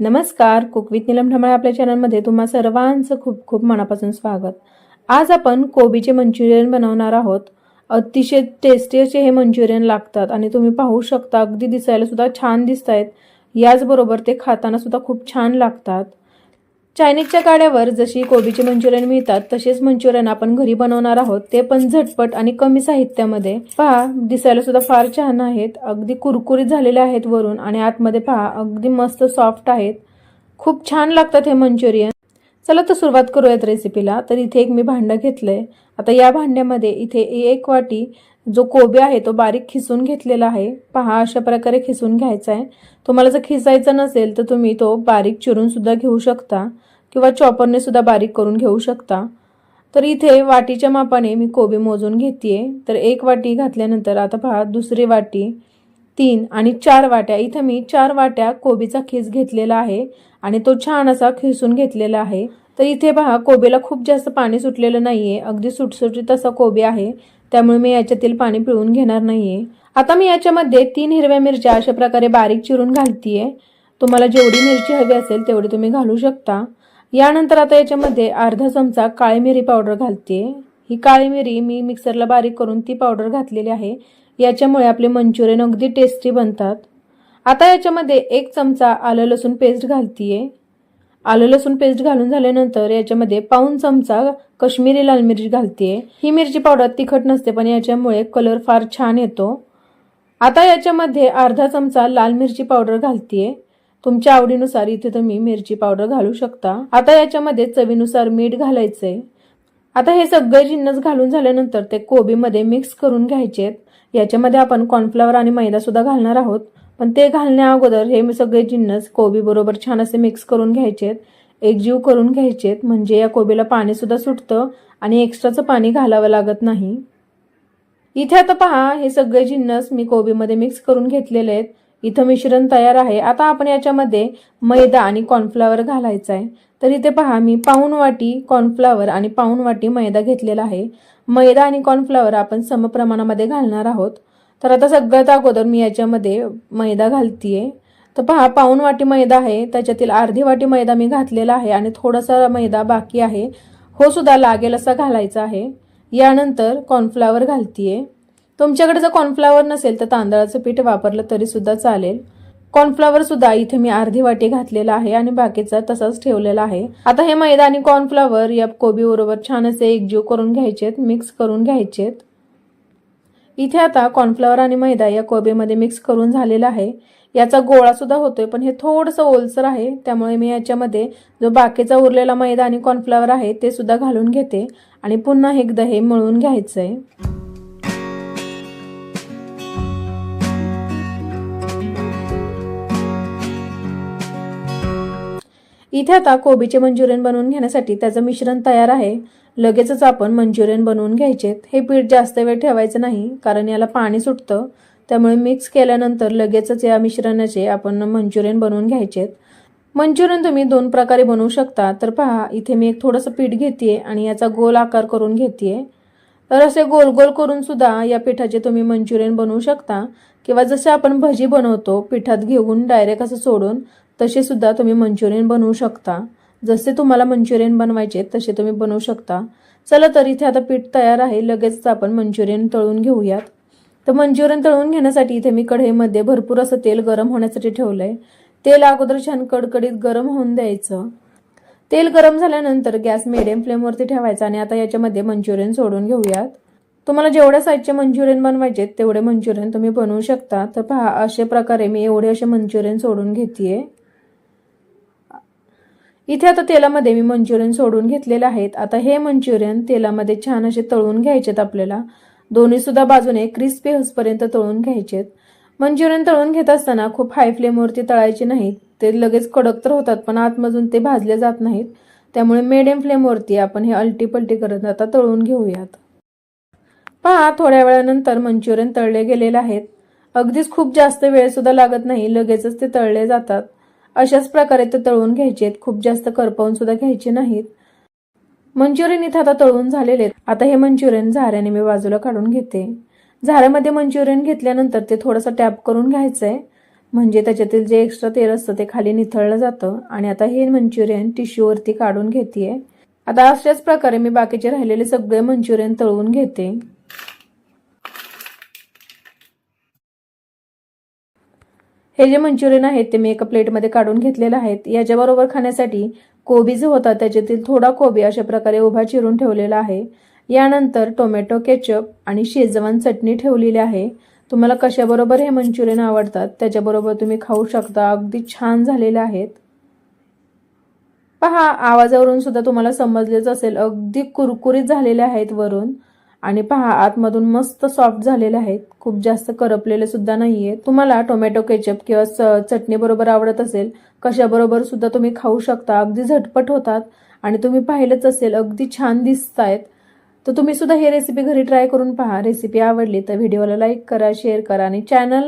नमस्कार cook with Neelam ढमाळे आपल्या चॅनलमध्ये तुम्हा सर्वांचं खूप खूप मनापासून स्वागत. आज आपण कोबीचे मंचुरियन बनवणार आहोत. अतिशय टेस्टी असे हे मंचुरियन लागतात आणि तुम्ही पाहू शकता अगदी दिसायला सुद्धा छान दिसत आहेत याचबरोबर ते खाताना सुद्धा खूप छान लागतात. चायनीजच्या गाड्यावर जशी कोबीचे मंचुरियन मिळतात तसेच मंचुरियन आपण घरी बनवणार आहोत. ते पण झटपट आणि कमी साहित्यामध्ये. पहा दिसायला सुद्धा फार छान आहेत. अगदी कुरकुरीत झालेले आहेत वरून आणि आतमध्ये पहा अगदी मस्त सॉफ्ट आहेत. खूप छान लागतात हे मंचुरियन. चला तर सुरुवात करूयात रेसिपीला. तर इथे एक मी भांडं घेतलंय. आता या भांड्यामध्ये इथे एक वाटी जो कोबी आहे तो बारीक खिसून घेतलेला आहे. पहा अशा प्रकारे खिसून घ्यायचा आहे. तुम्हाला जर खिसायचा नसेल तर तुम्ही तो बारीक चिरून सुद्धा घेऊ शकता. किंवा चॉपरने सुद्धा बारीक करून घेऊ शकता. तर इथे वाटीच्या मापाने मी कोबी मोजून घेते तर एक वाटी घातल्यानंतर आता पहा दुसरी वाटी तीन आणि चार वाट्या. इथं मी चार वाट्या कोबीचा खीस घेतलेला आहे आणि तो छान असा खिसून घेतलेला आहे. तर इथे पहा कोबीला खूप जास्त पाणी सुटलेलं नाहीये. अगदी सुटसुटीत असा कोबी आहे. त्यामुळे मी याच्यातील पाणी पिळून घेणार नाहीये. आता मी याच्यामध्ये तीन हिरव्या मिरच्या अशा प्रकारे बारीक चिरून घालतीये. तुम्हाला जेवढी मिरची हवी असेल तेवढी तुम्ही घालू शकता. यानंतर आता याच्यामध्ये अर्धा चमचा काळी मिरी पावडर घालते. ही काळी मिरी मी मिक्सरला बारीक करून ती पावडर घातलेली आहे. याच्यामुळे आपले मंचुरियन अगदी टेस्टी बनतात. आता याच्यामध्ये एक चमचा आलं लसूण पेस्ट घालतीये. आलं लसूण पेस्ट घालून झाल्यानंतर याच्यामध्ये पाऊन चमचा कश्मीरी लाल मिरची घालतीये. ही मिरची पावडर तिखट नसते पण याच्यामुळे कलर फार छान येतो. आता याच्यामध्ये अर्धा चमचा लाल मिरची पावडर घालतीये. तुमच्या आवडीनुसार इथे तुम्ही मिरची पावडर घालू शकता. आता याच्यामध्ये चवीनुसार मीठ घालायचंय. आता हे सगळे जिन्नस घालून झाल्यानंतर ते कोबीमध्ये मिक्स करून घ्यायचेत याच्यामध्ये आपण कॉर्नफ्लॉवर आणि मैदा सुद्धा घालणार आहोत. पण ते घालण्या अगोदर हे सगळे जिन्नस कोबी बरोबर छान असे मिक्स करून घ्यायचेत एकजीव करून घ्यायचेत म्हणजे या कोबीला पाणी सुद्धा सुटतं आणि एक्स्ट्राचं पाणी घालावं लागत नाही. इथे आता पहा हे सगळे जिन्नस मी कोबीमध्ये मिक्स करून घेतलेले आहेत. इथं मिश्रण तयार आहे. आता आपण याच्यामध्ये मैदा आणि कॉर्नफ्लावर घालायचा आहे. तर इथे पहा मी पाऊन वाटी कॉर्नफ्लावर आणि पाऊन वाटी मैदा घेतलेला आहे. मैदा आणि कॉर्नफ्लावर आपण समप्रमाणामध्ये घालणार आहोत. तर आता सगळ्यात अगोदर मी याच्यामध्ये मैदा घालतीये. तर पहा पाऊन वाटी मैदा आहे. त्याच्यातील अर्धी वाटी मैदा मी घातलेला आहे आणि थोडासा मैदा बाकी आहे. हो सुद्धा लागेल असा घालायचा आहे. यानंतर कॉर्नफ्लावर घालतीये. तुमच्याकडे जर कॉर्नफ्लावर नसेल तर तांदळाचं पीठ वापरलं तरी सुद्धा चालेल. कॉर्नफ्लावर सुद्धा इथे मी अर्धी वाटी घातलेला आहे आणि बाकीचा तसाच ठेवलेला आहे. आता हे मैदा आणि कॉर्नफ्लावर या कोबी बरोबर छान असे एकजीव करून घ्यायचेत मिक्स करून घ्यायचेत. इथे आता कॉर्नफ्लावर आणि मैदा या कोबीमध्ये मिक्स करून झालेला आहे. याचा गोळा सुद्धा होतोय पण हे थोडंसं ओलसर आहे. त्यामुळे मी याच्यामध्ये जो बाकीचा उरलेला मैदा आणि कॉर्नफ्लावर आहे ते सुद्धा घालून घेते आणि पुन्हा एकदा हे मळून आहे इथे आता कोबीचे मंचुरियन बनवून घेण्यासाठी त्याचं मिश्रण तयार आहे. लगेचच आपण मंचुरियन बनवून घ्यायचेत. हे पीठ जास्त वेळ ठेवायचं नाही कारण याला पाणी सुटतं. त्यामुळे मिक्स केल्यानंतर लगेचच या मिश्रणाचे आपण मंचुरियन बनवून घ्यायचेत. मंचुरियन तुम्ही दोन प्रकारे बनवू शकता. तर पहा इथे मी एक थोडंसं पीठ घेते आणि याचा गोल आकार करून घेते तर असे गोल गोल करून सुद्धा या पिठाचे तुम्ही मंचुरियन बनवू शकता. किंवा जसे आपण भजी बनवतो पिठात घेऊन डायरेक्ट असं सोडून तसेसुद्धा तुम्ही मंचुरियन बनवू शकता. जसे तुम्हाला मंचुरियन बनवायचे तसे तुम्ही बनवू शकता. चला तर इथे आता पीठ तयार आहे. लगेच आपण मंचुरियन तळून घेऊयात. तर मंचुरियन तळून घेण्यासाठी इथे मी कढईमध्ये भरपूर असं तेल गरम होण्यासाठी ठेवलं आहे तेल अगोदर छान कडकडीत गरम होऊन द्यायचं. तेल गरम झाल्यानंतर गॅस मिडियम फ्लेमवरती ठेवायचा आणि आता याच्यामध्ये मंचुरियन सोडून घेऊयात. तुम्हाला जेवढ्या साईजचे मंचुरियन बनवायचे तेवढे मंचुरियन तुम्ही बनवू शकता. तर पहा अशा प्रकारे मी एवढे असे मंचुरियन सोडून घेते इथे आता तेलामध्ये मी मंचुरियन सोडून घेतलेले आहेत. आता हे मंचुरियन तेलामध्ये छान असे तळून घ्यायचेत आपल्याला. दोन्ही सुद्धा बाजूने क्रिस्पी होसपर्यंत तळून घ्यायचेत. मंचुरियन तळून घेत असताना खूप हाय फ्लेमवरती तळायचे नाहीत. ते लगेच कडक तर होतात पण आतमधून ते भाजले जात नाहीत. त्यामुळे मिडियम फ्लेमवरती आपण हे अलटी करत आता तळून घेऊयात. पहा थोड्या वेळानंतर मंचुरियन तळले गेलेले आहेत. अगदीच खूप जास्त वेळ सुद्धा लागत नाही लगेचच ते तळले जातात. अशाच प्रकारे ते तळून घ्यायचे खूप जास्त करपवून सुद्धा घ्यायचे नाहीत. मंचुरियन इथं आता तळून झालेले आहेत. आता हे मंचुरियन झाऱ्याने मी बाजूला काढून घेते. झाऱ्यामध्ये मंचुरियन घेतल्यानंतर ते थोडंसं टॅप करून घ्यायचंय. म्हणजे त्याच्यातील जे एक्स्ट्रा तेल असतं ते खाली निथळलं जातं. आणि आता हे मंचुरियन टिश्यूवरती काढून घेते आता अशाच प्रकारे मी बाकीचे राहिलेले सगळे मंचुरियन तळून घेते. हे जे मंचुरियन आहेत ते मी एका प्लेटमध्ये काढून घेतलेलं आहेत. याच्याबरोबर खाण्यासाठी कोबी जो होता त्याच्यातील थोडा कोबी अशा प्रकारे उभा चिरून ठेवलेला आहे. यानंतर टोमॅटो केचप आणि शेजवान चटणी ठेवलेली आहे. तुम्हाला कशाबरोबर हे मंचुरियन आवडतात त्याच्याबरोबर तुम्ही खाऊ शकता. अगदी छान झालेले आहेत. पहा आवाजावरून सुद्धा तुम्हाला समजलेच असेल. अगदी कुरकुरीत झालेले आहेत वरून. आणि पहा आतमधून मस्त सॉफ्ट झालेले आहेत. खूप जास्त करपलेले सुद्धा नाहीये. तुम्हाला टोमॅटो केचप किंवा चटणी बरोबर आवडत असेल कशाबरोबर सुद्धा तुम्ही खाऊ शकता. अगदी झटपट होतात. आणि तुम्ही पाहिलंच असेल अगदी छान दिसतायत. तर तुम्ही सुद्धा ही रेसिपी घरी ट्राय करून पहा. रेसिपी आवडली तर व्हिडिओला लाईक करा शेअर करा आणि चॅनलला